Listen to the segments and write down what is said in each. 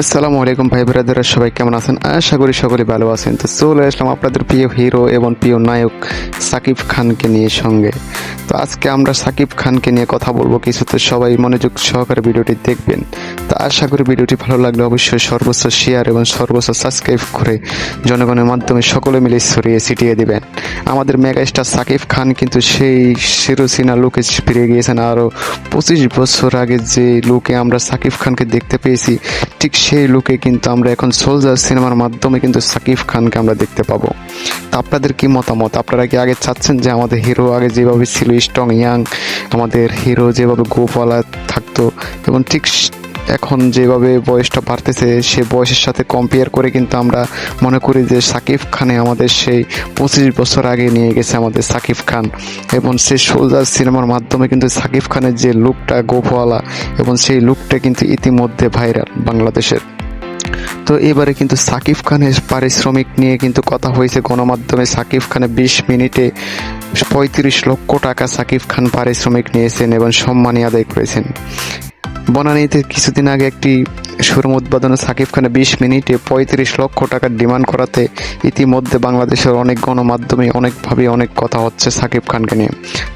আসসালামু আলাইকুম ভাই ব্রাদাররা, সবাই কেমন আছেন? আশা করি সকলে ভালো আছেন। তো চলে আসলাম আপনাদের প্রিয় হিরো এবং প্রিয় নায়ক সাকিব খানকে নিয়ে সঙ্গে। আজকে আমরা সাকিব খানকে নিয়ে কথা বলব কিছু তো সবাই মনোযোগ সহকারে ভিডিওটি দেখবেন। তো আশা করি ভিডিওটি ভালো লাগলে অবশ্যই সর্বোচ্চ শেয়ার এবং সর্বোচ্চ সাবস্ক্রাইব করে জনগণের মাধ্যমে সকলে মিলে ছড়িয়ে ছিটিয়ে দিবেন। আমাদের মেগা স্টার সাকিব খান কিন্তু সেই শিরোসিনা লুকে ফিরে গিয়েছেন। আরও পঁচিশ বছর আগে যে লুকে আমরা সাকিব খানকে দেখতে পেয়েছি, ঠিক সেই লুকে কিন্তু আমরা এখন সোলজার সিনেমার মাধ্যমে কিন্তু সাকিব খানকে আমরা দেখতে পাবো। তা আপনাদের কি মতামত? আপনারা কি আগে চাচ্ছেন যে আমাদের হিরো আগে যেভাবে ছিল স্ট্রং, ইয়াং, আমাদের হিরো যেভাবে গোপালা থাকতো এবং ঠিক এখন যেভাবে বয়সটা বাড়তেছে, সে বয়সের সাথে কম্পেয়ার করে কিন্তু আমরা মনে করি যে সাকিব খানে আমাদের সেই পঁচিশ বছর আগে নিয়ে গেছে আমাদের সাকিব খান। এবং সেই সোলজার সিনেমার মাধ্যমে কিন্তু সাকিব খানের যে লুকটা গোপওয়ালা এবং সেই লুকটা কিন্তু ইতিমধ্যে ভাইরাল বাংলাদেশের। তো এবারে কিন্তু সাকিব খানের পারিশ্রমিক নিয়ে কিন্তু কথা হয়েছে গণমাধ্যমে। সাকিব খানে বিশ মিনিটে পঁয়ত্রিশ লক্ষ টাকা সাকিব খান পারিশ্রমিক নিয়েছেন এবং সম্মানী আদায় করেছেন। বনানীতে কিছুদিন আগে একটি শোরুম উদ্বোধনে সাকিব খানে বিশ মিনিটে পঁয়ত্রিশ লক্ষ টাকার ডিমান্ড করাতে ইতিমধ্যে বাংলাদেশের অনেক গণমাধ্যমে অনেকভাবে অনেক কথা হচ্ছে সাকিব খানকে নিয়ে।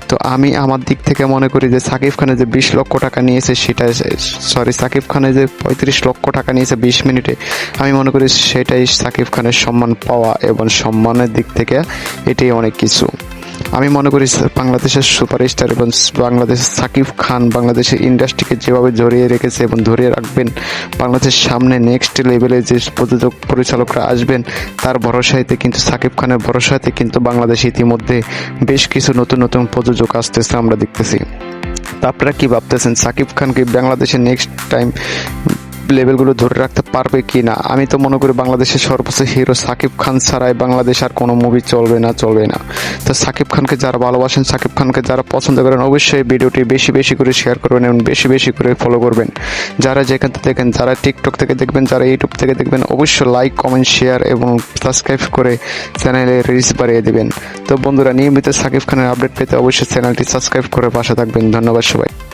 তো আমি আমার দিক থেকে মনে করি যে সাকিব খানে যে বিশ লক্ষ টাকা নিয়েছে সেটা সরি সাকিব খানে যে পঁয়ত্রিশ লক্ষ টাকা নিয়েছে বিশ মিনিটে, আমি মনে করি সেটাই সাকিব খানের সম্মান পাওয়া এবং সম্মানের দিক থেকে এটাই অনেক কিছু। আমি মনে করি বাংলাদেশের সুপারস্টার এবং বাংলাদেশের সাকিব খান বাংলাদেশের ইন্ডাস্ট্রিকে যেভাবে জড়িয়ে রেখেছে এবং ধরিয়ে রাখবেন, বাংলাদেশের সামনে নেক্সট লেভেলে যে প্রযোজক পরিচালকরা আসবেন, তার ভরসাইতে কিন্তু, সাকিব খানের ভরসাতে কিন্তু বাংলাদেশ ইতিমধ্যে বেশ কিছু নতুন নতুন প্রযোজক আসতেছে আমরা দেখতেছি। তা আপনারা কি ভাবতেছেন? সাকিব খানকে বাংলাদেশের নেক্সট টাইম লেভেলগুলো ধরে রাখতে পারবে কি না আমি তো মনে করি বাংলাদেশের সর্বোচ্চ হিরো সাকিব খান ছাড়াই বাংলাদেশ আর কোনো মুভি চলবে না চলবে না। তো সাকিব খানকে যারা ভালোবাসেন, সাকিব খানকে যারা পছন্দ করেন, অবশ্যই ভিডিওটি বেশি বেশি করে শেয়ার করবেন এবং বেশি বেশি করে ফলো করবেন। যারা যেখান থেকে দেখেন, যারা টিকটক থেকে দেখবেন, যারা ইউটিউব থেকে দেখবেন, অবশ্যই লাইক কমেন্ট শেয়ার এবং সাবস্ক্রাইব করে চ্যানেলে রিচ বাড়িয়ে দেবেন। তো বন্ধুরা, নিয়মিত সাকিব খানের আপডেট পেতে অবশ্যই চ্যানেলটি সাবস্ক্রাইব করে পাশে থাকবেন। ধন্যবাদ সবাই।